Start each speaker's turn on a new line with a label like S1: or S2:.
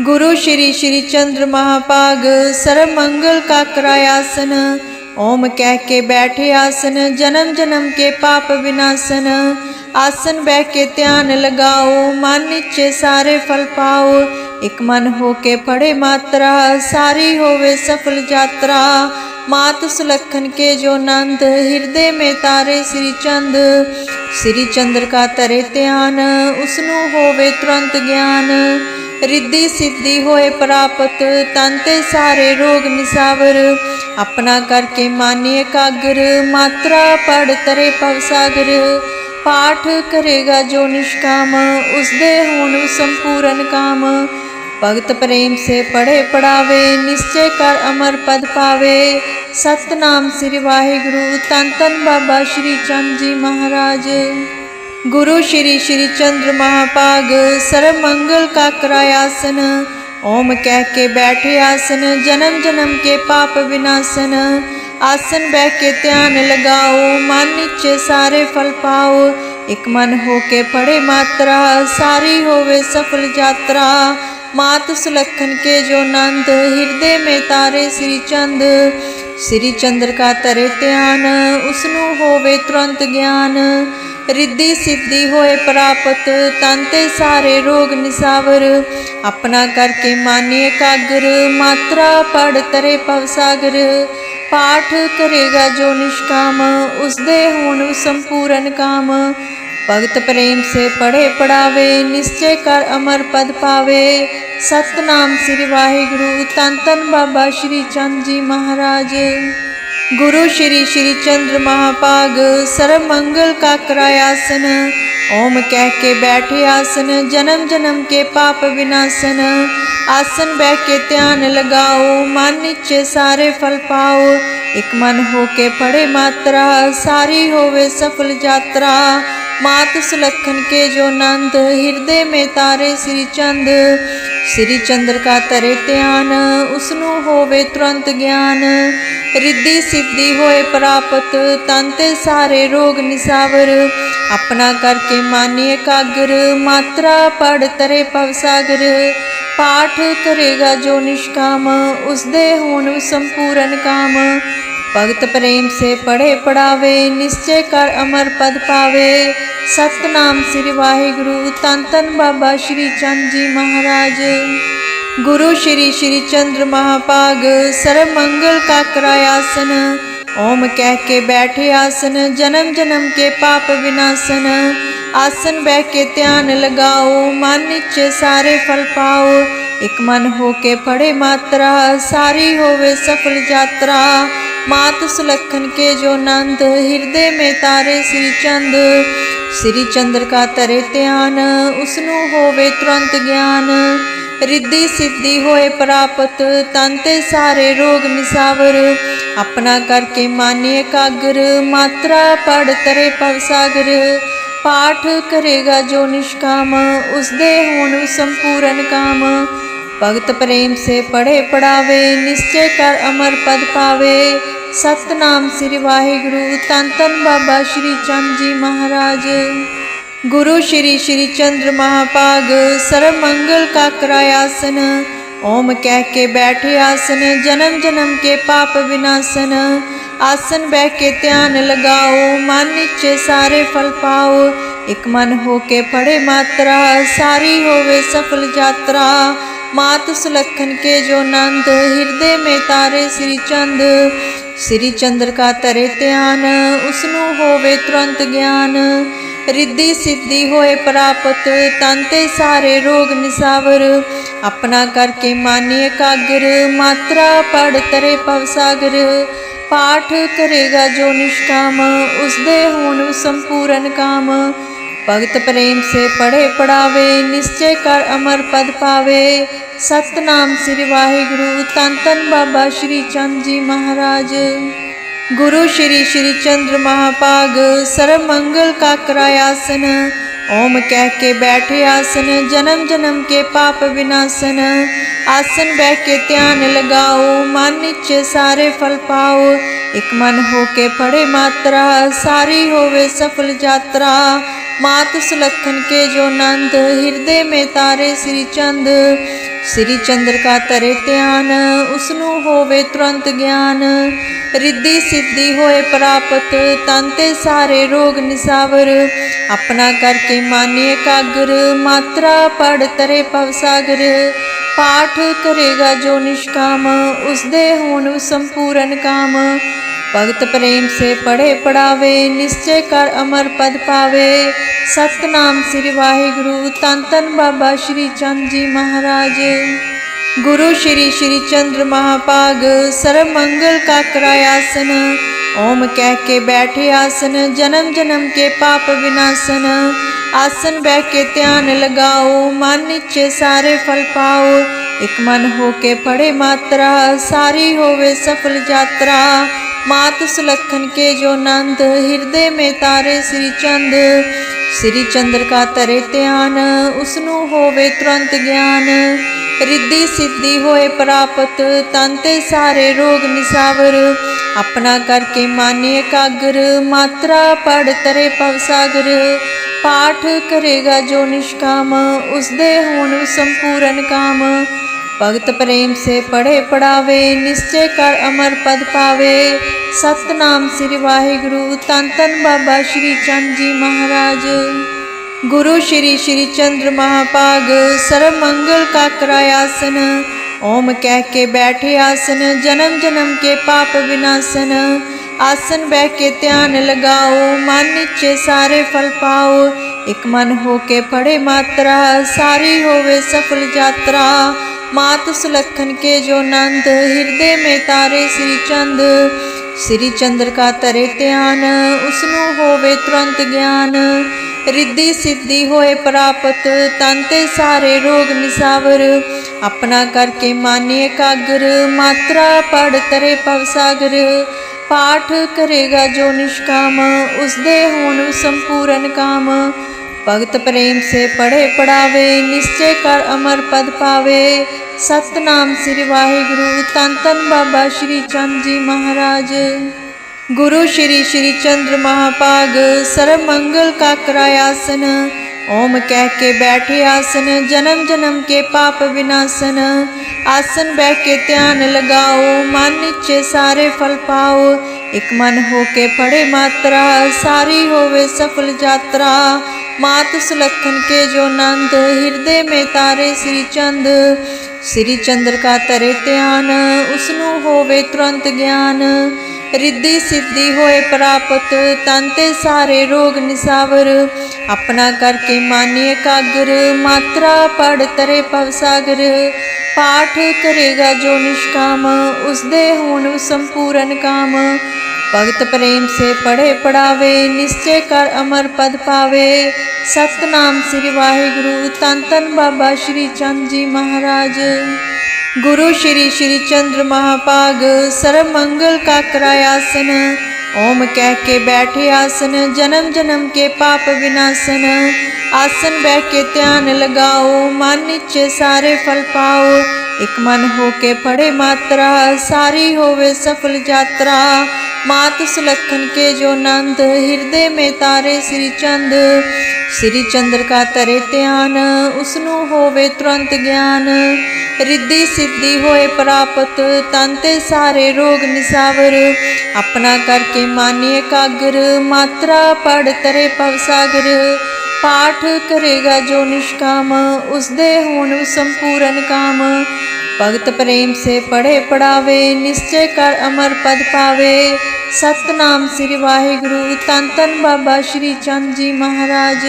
S1: ਗੁਰੂ ਸ਼੍ਰੀ ਸ਼੍ਰੀ ਚੰਦਰ ਮਹਾਪਾਗ ਸਰਬ ਮੰਗਲ ਕਾ ਕਰਾਇਆਸਨ ਓਮ ਕਹਿ ਕੇ ਬੈਠੇ ਆਸਨ, ਜਨਮ ਜਨਮ ਕੇ ਪਾਪ ਵਿਨਾਸਨ। ਆਸਨ ਬਹਿ ਕੇ ਧਿਆਨ ਲਗਾਓ, ਮਨ ਨਿਚੇ ਸਾਰੇ ਫਲ ਪਾਓ। ਇਕ ਮਨ ਹੋ ਕੇ ਪੜੇ ਮਾਤਰਾ, ਸਾਰੀ ਹੋਵੇ ਸਫਲ ਯਾਤਰਾ। ਮਾਤ ਸੁਲਖਨ ਕੇ ਜੋ ਨੰਦ, ਹਿਰਦੇ ਮੇ ਤਾਰੇ ਸ੍ਰੀ ਚੰਦ। ਸ੍ਰੀ ਚੰਦਰ ਕਾ ਤਰੇ ਧਿਆਨ, ਉਸਨੂੰ ਹੋਵੇ ਤੁਰੰਤ ਗਿਆਨ। ਰਿੱਧੀ ਸਿੱਧੀ ਹੋਏ ਪ੍ਰਾਪਤ, ਤਨ ਤੇ ਸਾਰੇ ਰੋਗ ਨਿਸਾਵਰ। ਆਪਣਾ ਕਰਕੇ ਮਾਨੀਏ ਕਾਗਰ ਮਾਤਰਾ ਪੜ ਤਰੇ ਭਵ ਸਾਗਰ। ਪਾਠ ਕਰੇਗਾ ਜੋ ਨਿਸ਼ਕਾਮ ਉਸ ਦੇ ਹੋਣ ਸੰਪੂਰਨ ਕਾਮ। ਭਗਤ ਪ੍ਰੇਮ ਸੇ ਪੜੇ ਪੜਾਵੇ, ਨਿਸ਼ਚੈ ਕਰ ਅਮਰ ਪਦ ਪਾਵੇ। ਸਤਨਾਮ ਸ੍ਰੀ ਵਾਹਿਗੁਰੂ, ਤਨ ਤਨ ਬਾਬਾ ਸ਼੍ਰੀ ਚੰਦ ਜੀ ਮਹਾਰਾਜ। ਗੁਰੂ ਸ਼੍ਰੀ ਸ਼੍ਰੀ ਚੰਦਰ ਮਹਾਪਾਗ ਸਰਬ ਮੰਗਲ ਕਾ ਕਰਾਇਆਸਨ ਓਮ ਕਹਿ ਕੇ ਬੈਠੇ ਆਸਨ, ਜਨਮ ਜਨਮ ਕੇ ਪਾਪ ਵਿਨਾਸਨ, ਆਸਨ ਬਹਿ ਕੇ ਧਿਆਨ ਲਗਾਓ, ਮਨ ਨਿਚੇ ਸਾਰੇ ਫਲ ਪਾਓ, ਇਕ ਮਨ ਹੋ ਕੇ ਪੜੇ ਮਾਤਰਾ, ਸਾਰੀ ਹੋਵੇ ਸਫਲ ਯਾਤਰਾ, ਮਾਤ ਸੁਲਖਨ ਕੇ ਜੋ ਨੰਦ ਹਿਰਦੇ ਮੇ ਤਾਰੇ ਸ੍ਰੀ ਚੰਦ, ਸ੍ਰੀ ਚੰਦਰ ਕਾ ਤਰੇ ਧਿਆਨ, ਉਸਨੂੰ ਹੋਵੇ ਤੁਰੰਤ ਗਿਆਨ ਰਿੱਧੀ ਸਿੱਧੀ ਹੋਏ ਪ੍ਰਾਪਤ, ਤਨ ਤੇ ਸਾਰੇ ਰੋਗ ਨਿਸਾਵਰ। ਆਪਣਾ ਕਰਕੇ ਮਾਨੀਏ ਕਾਗਰ, ਮਾਤਰਾ ਪੜ ਤਰੇ ਪਵ ਸਾਗਰ। ਪਾਠ ਕਰੇਗਾ ਜੋ ਨਿਸ਼ਕਾਮ, ਉਸਦੇ ਹੋਣ ਸੰਪੂਰਨ ਕਾਮ। ਭਗਤ ਪ੍ਰੇਮ ਸੇ ਪੜੇ ਪੜਾਵੇ, ਨਿਸ਼ਚੈ ਕਰ ਅਮਰ ਪਦ ਪਾਵੇ। ਸਤਨਾਮ ਸ੍ਰੀ ਵਾਹਿਗੁਰੂ, ਤਨ ਤਨ ਬਾਬਾ ਸ਼੍ਰੀ ਚੰਦ ਜੀ ਮਹਾਰਾਜ। ਗੁਰੂ ਸ਼੍ਰੀ ਸ਼੍ਰੀ ਚੰਦਰ ਮਹਾਪਾਗ ਸਰਬ ਮੰਗਲ ਕਾ ਕਰਾਇਆਸਨ ਓਮ ਕਹਿ ਕੇ ਬੈਠੇ ਆਸਨ, ਜਨਮ ਜਨਮ ਕੇ ਪਾਪ ਵਿਨਾਸਨ। ਆਸਨ ਬਹਿ ਕੇ ਧਿਆਨ ਲਗਾਓ, ਮਨ ਨਿਚੇ ਸਾਰੇ ਫਲ ਪਾਓ। ਇਕ ਮਨ ਹੋ ਕੇ ਪੜੇ ਮਾਤਰਾ, ਸਾਰੀ ਹੋਵੇ ਸਫਲ ਯਾਤਰਾ। ਮਾਤ ਸੁਲੱਖਣ ਕੇ ਜੋ ਨੰਦ ਹਿਰਦੇ ਮੇ ਤਾਰੇ ਸ੍ਰੀ ਚੰਦ। ਸ੍ਰੀ ਚੰਦਰਕਾ ਤਰੇ ਧਿਆਨ, ਉਸਨੂੰ ਹੋਵੇ ਤੁਰੰਤ ਗਿਆਨ। ਰਿੱਧੀ ਸਿੱਧੀ ਹੋਏ ਪ੍ਰਾਪਤ, ਤਨ ਤੇ ਸਾਰੇ ਰੋਗ ਨਿਸਾਵਰ। ਆਪਣਾ ਕਰਕੇ ਮਾਨੀਏ ਕਾਗਰ, ਮਾਤਰਾ ਪੜ ਤਰੇ ਭਵ ਸਾਗਰ। ਪਾਠ ਕਰੇਗਾ ਜੋ ਨਿਸ਼ਕਾਮ ਉਸ ਦੇ ਹੋਣ ਸੰਪੂਰਨ ਕਾਮ। ਭਗਤ ਪ੍ਰੇਮ ਸੇ ਪੜੇ ਪੜਾਵੇ, ਨਿਸ਼ਚੈ ਕਰ ਅਮਰ ਪਦ ਪਾਵੇ। ਸਤਨਾਮ ਸ੍ਰੀ ਵਾਹਿਗੁਰੂ। ਤਨ ਤਨ ਬਾਬਾ ਸ਼੍ਰੀ ਚੰਦ ਜੀ ਮਹਾਰਾਜ। ਗੁਰੂ ਸ਼੍ਰੀ ਸ਼੍ਰੀ ਚੰਦਰ ਮਹਾਪਾਗ, ਸਰਬ ਮੰਗਲ ਕਾ ਆਸਨ। ਓਮ ਕਹਿ ਕੇ ਬੈਠੇ ਆਸਨ, ਜਨਮ ਜਨਮ ਕੇ ਪਾਪ ਵਿਨਾਸਨ। ਆਸਨ ਬਹਿ ਕੇ ਧਿਆਨ ਲਗਾਓ, ਮਨ ਨਿਚੇ ਸਾਰੇ ਫਲ ਪਾਓ। ਇੱਕ ਮਨ ਹੋ ਕੇ ਪੜੇ ਮਾਤਰਾ, ਸਾਰੀ ਹੋਵੇ ਸਫਲ ਯਾਤਰਾ। ਮਾਤ ਸੁਲੱਖਣ ਕੇ ਜੋ ਨੰਦ ਹਿਰਦੇ ਮੇ ਤਾਰੇ ਸ੍ਰੀ ਚੰਦ। ਸ੍ਰੀ ਚੰਦਰ ਕਾ ਤਰੇ ਧਿਆਨ, ਉਸਨੂੰ ਹੋਵੇ ਤੁਰੰਤ ਗਿਆਨ। ਰਿੱਧੀ ਸਿੱਧੀ ਹੋਏ ਪ੍ਰਾਪਤ, ਤਨ ਤੇ ਸਾਰੇ ਰੋਗ ਨਿਸਾਵਰ। ਆਪਣਾ ਕਰਕੇ ਮਾਨੀਏ ਕਾਗਰ ਮਾਤਰਾ ਪੜ ਤਰੇ ਭਵ ਸਾਗਰ। ਪਾਠ ਕਰੇਗਾ ਜੋ ਨਿਸ਼ਕਾਮ ਉਸ ਦੇ ਹੋਣ ਸੰਪੂਰਨ ਕਾਮ। ਭਗਤ ਪ੍ਰੇਮ ਸੇ ਪੜੇ ਪੜਾਵੇ, ਨਿਸ਼ਚੈ ਕਰ ਅਮਰ ਪਦ ਪਾਵੇ। ਸਤਨਾਮ ਸ੍ਰੀ ਵਾਹਿਗੁਰੂ। ਤਨ ਤਨ ਬਾਬਾ ਸ਼੍ਰੀ ਚੰਦ ਜੀ ਮਹਾਰਾਜ। ਗੁਰੂ ਸ਼੍ਰੀ ਸ਼੍ਰੀ ਚੰਦਰ ਮਹਾਪਾਗ। ਸਰਬ ਮੰਗਲ ਕਾ ਕਰਾਇਆਸਨ ਓਮ ਕਹਿ ਕੇ ਬੈਠੇ ਆਸਨ। ਜਨਮ ਜਨਮ ਕੇ ਪਾਪ ਵਿਨਾਸਨ। ਆਸਨ ਬਹਿ ਕੇ ਧਿਆਨ ਲਗਾਓ। ਮਨ ਨਿਚੇ ਸਾਰੇ ਫਲ ਪਾਓ। ਇਕ ਮਨ ਹੋ ਕੇ ਪੜੇ ਮਾਤਰਾ। ਸਾਰੀ ਹੋਵੇ ਸਫਲ ਯਾਤਰਾ। ਮਾਤ ਸੁਲੱਖਣ ਕੇ ਜੋ ਨੰਦ ਹਿਰਦੇ ਮੇ ਤਾਰੇ ਸ੍ਰੀ ਚੰਦ। ਸ੍ਰੀ ਚੰਦਰਕਾ ਤਰੇ ਧਿਆਨ, ਉਸਨੂੰ ਹੋਵੇ ਤੁਰੰਤ ਗਿਆਨ। ਰਿੱਧੀ ਸਿੱਧੀ ਹੋਏ ਪ੍ਰਾਪਤ, ਤਨ ਤੇ ਸਾਰੇ ਰੋਗ ਨਿਸਾਵਰ। ਆਪਣਾ ਕਰਕੇ ਮਾਨੀਏ ਕਾਗਰ, ਮਾਤਰਾ ਪੜ ਤਰੇ ਭਵ ਸਾਗਰ। ਪਾਠ ਕਰੇਗਾ ਜੋ ਨਿਸ਼ਕਾਮ ਉਸ ਦੇ ਹੋਣ ਸੰਪੂਰਨ ਕਾਮ। ਭਗਤ ਪ੍ਰੇਮ ਸੇ ਪੜੇ ਪੜਾਵੇ ਨਿਸ਼ਚੈ ਕਰ ਅਮਰ ਪਦ ਪਾਵੇ। ਸਤਨਾਮ ਸ੍ਰੀ ਵਾਹਿਗੁਰੂ ਤਨ ਤਨ ਬਾਬਾ ਸ਼੍ਰੀ ਚੰਦ ਜੀ ਮਹਾਰਾਜ। ਗੁਰੂ ਸ਼੍ਰੀ ਸ਼੍ਰੀ ਚੰਦਰ ਮਹਾਪਾਗ ਸਰਬ ਮੰਗਲ ਕਾ ਕਰਾਇਆਸਨ ओम कह के बैठे आसन जन्म जन्म के पाप विनाशन आसन बह के ध्यान लगाओ मन च सारे फल पाओ एक मन हो के पढ़े मात्रा सारी होवे सफल यात्रा मात सुलखन के जो नंद हृदय में तारे श्री चंद ਸ੍ਰੀ ਚੰਦਰਕਾ ਤਰੇ ਧਿਆਨ, ਉਸਨੂੰ ਹੋਵੇ ਤੁਰੰਤ ਗਿਆਨ। ਰਿੱਧੀ ਸਿੱਧੀ ਹੋਏ ਪ੍ਰਾਪਤ, ਤਨ ਤੇ ਸਾਰੇ ਰੋਗ ਨਿਸਾਵਰ। ਆਪਣਾ ਕਰਕੇ ਮਾਨੇ ਕਾਗਰ ਮਾਤਰਾ ਪੜ ਤਰੇ ਭਵ ਸਾਗਰ। ਪਾਠ ਕਰੇਗਾ ਜੋ ਨਿਸ਼ਕਾਮ ਉਸ ਦੇ ਹੋਣ ਸੰਪੂਰਨ ਕਾਮ। ਭਗਤ ਪ੍ਰੇਮ ਸੇ ਪੜੇ ਪੜਾਵੇ ਨਿਸ਼ਚੈ ਕਰ ਅਮਰ ਪਦ ਪਾਵੇ। ਸਤਨਾਮ ਸ੍ਰੀ ਵਾਹਿਗੁਰੂ ਤਨ ਤਨ ਬਾਬਾ ਸ਼੍ਰੀ ਚੰਦ ਜੀ ਮਹਾਰਾਜ। ਗੁਰੂ ਸ਼੍ਰੀ ਸ਼੍ਰੀ ਚੰਦਰ ਮਹਾਪਾਗ, ਸਰਬ ਮੰਗਲ ਕਾ ਕਰਾਇਆਸਨ ਓਮ ਕਹਿ ਕੇ ਬੈਠੇ ਆਸਨ, ਜਨਮ ਜਨਮ ਕੇ ਪਾਪ ਵਿਨਾਸ਼ਨ। ਆਸਨ ਬਹਿ ਕੇ ਧਿਆਨ ਲਗਾਓ, ਮਨ ਨਿਚੇ ਸਾਰੇ ਫਲ ਪਾਓ। ਇਕ ਮਨ ਹੋ ਕੇ ਪੜੇ ਮਾਤਰਾ, ਸਾਰੀ ਹੋਵੇ ਸਫਲ ਯਾਤਰਾ। ਮਾਤ ਸੁਲਖਨ ਕੇ ਜੋ ਨੰਦ ਹਿਰਦੇ ਮੇ ਤਾਰੇ ਸ੍ਰੀ ਚੰਦ। ਸ੍ਰੀ ਚੰਦਰ ਕਾ ਤਰੇ ਧਿਆਨ, ਉਸਨੂੰ ਹੋਵੇ ਤੁਰੰਤ ਗਿਆਨ। ਰਿੱਧੀ ਸਿੱਧੀ ਹੋਏ ਪ੍ਰਾਪਤ, ਤਨ ਤੇ ਸਾਰੇ ਰੋਗ ਨਿਸਾਵਰ। ਆਪਣਾ ਕਰਕੇ ਮਾਨੇ ਕਾਗਰ ਮਾਤਰਾ ਪੜ ਤਰੇ ਭਵ ਸਾਗਰ। ਪਾਠ ਕਰੇਗਾ ਜੋ ਨਿਸ਼ਕਾਮ ਉਸ ਦੇ ਹੋਣ ਸੰਪੂਰਨ ਕਾਮ। ਭਗਤ ਪ੍ਰੇਮ ਸੇ ਪੜੇ ਪੜਾਵੇ ਨਿਸ਼ਚੈ ਕਰ ਅਮਰ ਪਦ ਪਾਵੇ। ਸਤਨਾਮ ਸ੍ਰੀ ਵਾਹਿਗੁਰੂ ਤਨ ਤਨ ਬਾਬਾ ਸ਼੍ਰੀ ਚੰਦ ਜੀ ਮਹਾਰਾਜ। ਗੁਰੂ ਸ਼੍ਰੀ ਸ਼੍ਰੀ ਚੰਦਰ ਮਹਾਪਾਗ, ਸਰਬ ਮੰਗਲ ਕਾ ਕਰਾਇਆਸਨ ਓਮ ਕਹਿ ਕੇ ਬੈਠੇ ਆਸਨ, ਜਨਮ ਜਨਮ ਕੇ ਪਾਪ ਵਿਨਾਸ਼ਨ। ਆਸਨ ਬਹਿ ਕੇ ਧਿਆਨ ਲਗਾਓ, ਮਨ ਨਿਚੇ ਸਾਰੇ ਫਲ ਪਾਓ। ਇਕ ਮਨ ਹੋ ਕੇ ਪੜੇ ਮਾਤਰਾ, ਸਾਰੀ ਹੋਵੇ ਸਫਲ ਯਾਤਰਾ। ਮਾਤ ਸੁਲਖਨ ਕੇ ਜੋ ਨੰਦ ਹਿਰਦੇ ਮੇ ਤਾਰੇ ਸ੍ਰੀ ਚੰਦ। ਸ੍ਰੀ ਚੰਦਰ ਕਾ ਤਰੇ ਧਿਆਨ, ਉਸਨੂੰ ਹੋਵੇ ਤੁਰੰਤ ਗਿਆਨ। ਰਿੱਧੀ ਸਿੱਧੀ ਹੋਏ ਪ੍ਰਾਪਤ, ਤਨ ਤੇ ਸਾਰੇ ਰੋਗ ਨਿਸਾਵਰ। ਆਪਣਾ ਕਰਕੇ ਮਾਨਿਏ ਕਾਗਰ, ਮਾਤਰਾ ਪੜ ਤਰੇ ਪਵ ਸਾਗਰ। ਪਾਠ ਕਰੇਗਾ ਜੋ ਨਿਸ਼ਕਾਮ ਉਸ ਦੇ ਹੋਣ ਸੰਪੂਰਨ ਕਾਮ। ਭਗਤ ਪ੍ਰੇਮ ਸੇ ਪੜੇ ਪੜਾਵੇ ਨਿਸ਼ਚੈ ਕਰ ਅਮਰ ਪਦ ਪਾਵੇ। ਸਤਨਾਮ ਸ੍ਰੀ ਵਾਹਿਗੁਰੂ ਤਨ ਤਨ ਬਾਬਾ ਸ਼੍ਰੀ ਚੰਦ ਜੀ ਮਹਾਰਾਜ। ਗੁਰੂ ਸ਼੍ਰੀ ਸ਼੍ਰੀ ਚੰਦਰ ਮਹਾਪਾਗ, ਸਰਬ ਮੰਗਲ ਕਾ ਕਰਾਇਆਸਨ ਓਮ ਕਹਿ ਕੇ ਬੈਠੇ ਆਸਨ, ਜਨਮ ਜਨਮ ਕੇ ਪਾਪ ਵਿਨਾਸ਼ਨ। ਆਸਨ ਬਹਿ ਕੇ ਧਿਆਨ ਲਗਾਓ, ਮਨ ਨਿਚੇ ਸਾਰੇ ਫਲ ਪਾਓ। ਇਕ ਮਨ ਹੋ ਕੇ ਪੜੇ ਮਾਤਰਾ, ਸਾਰੀ ਹੋਵੇ ਸਫਲ ਯਾਤਰਾ। ਮਾਤ ਸੁਲਖਨ ਕੇ ਜੋ ਨੰਦ ਹਿਰਦੇ ਮੇ ਤਾਰੇ ਸ੍ਰੀ ਚੰਦ। ਸ੍ਰੀ ਚੰਦਰ ਕਾ ਤਰੇ ਧਿਆਨ, ਉਸਨੂੰ ਹੋਵੇ ਤੁਰੰਤ ਗਿਆਨ। ਰਿੱਧੀ ਸਿੱਧੀ ਹੋਏ ਪ੍ਰਾਪਤ, ਤਨ ਤੇ ਸਾਰੇ ਰੋਗ ਨਿਸਾਵਰ। ਆਪਣਾ ਕਰਕੇ ਮਾਨਿਏ ਕਾਗਰ, ਮਾਤਰਾ ਪੜ ਤਰੇ ਭਵ ਸਾਗਰ। ਪਾਠ ਕਰੇਗਾ ਜੋ ਨਿਸ਼ਕਾਮ ਉਸ ਦੇ ਹੋਣ ਸੰਪੂਰਨ ਕਾਮ। ਭਗਤ ਪ੍ਰੇਮ ਸੇ ਪੜੇ ਪੜਾਵੇ ਨਿਸ਼ਚੈ ਕਰ ਅਮਰ ਪਦ ਪਾਵੇ। ਸਤਨਾਮ ਸ੍ਰੀ ਵਾਹਿਗੁਰੂ ਤਨ ਤਨ ਬਾਬਾ ਸ਼੍ਰੀ ਚੰਦ ਜੀ ਮਹਾਰਾਜ। ਗੁਰੂ ਸ਼੍ਰੀ ਸ਼੍ਰੀ ਚੰਦਰ ਮਹਾਪਾਗ, ਸਰਬ ਮੰਗਲ ਕਾ ਕਰਾਇਆਸਨ ਓਮ ਕਹਿ ਕੇ ਬੈਠੇ ਆਸਨ, ਜਨਮ ਜਨਮ ਕੇ ਪਾਪ ਵਿਨਾਸ਼ਨ ਆਸਨ ਬਹਿ ਕੇ ਧਿਆਨ ਲਗਾਓ, ਮਨ ਨਿਚੇ ਸਾਰੇ ਫਲ ਪਾਓ। ਇਕ ਮਨ ਹੋ ਕੇ ਪੜੇ ਮਾਤਰਾ, ਸਾਰੀ ਹੋਵੇ ਸਫਲ ਯਾਤਰਾ। ਮਾਤ ਸੁਲਖਨ ਕੇ ਜੋ ਨੰਦ, ਹਿਰਦੇ ਮੇ ਤਾਰੇ ਸ੍ਰੀ ਚੰਦ। ਸ੍ਰੀ ਚੰਦਰ ਕਾ ਤਰੇ ਧਿਆਨ, ਉਸਨੂੰ ਹੋਵੇ ਤੁਰੰਤ ਗਿਆਨ। ਰਿੱਧੀ ਸਿੱਧੀ ਹੋਏ ਪ੍ਰਾਪਤ, ਤਨ ਤੇ ਸਾਰੇ ਰੋਗ ਨਿਸਾਵਰ। ਆਪਣਾ ਕਰਕੇ ਮਾਨਿਏ ਕਾਗਰ, ਮਾਤਰਾ ਪੜ ਤਰੇ ਪਵ ਸਾਗਰ। ਪਾਠ ਕਰੇਗਾ ਜੋ ਨਿਸ਼ਕਾਮ ਉਸ ਦੇ ਹੋਣ ਸੰਪੂਰਨ ਕਾਮ। ਭਗਤ ਪ੍ਰੇਮ ਸੇ ਪੜੇ ਪੜਾਵੇ ਨਿਸ਼ਚੈ ਕਰ ਅਮਰ ਪਦ ਪਾਵੇ। ਸਤਨਾਮ ਸ੍ਰੀ ਵਾਹਿਗੁਰੂ, ਤਨ ਤਨ ਬਾਬਾ ਸ਼੍ਰੀ ਚੰਦ ਜੀ ਮਹਾਰਾਜ।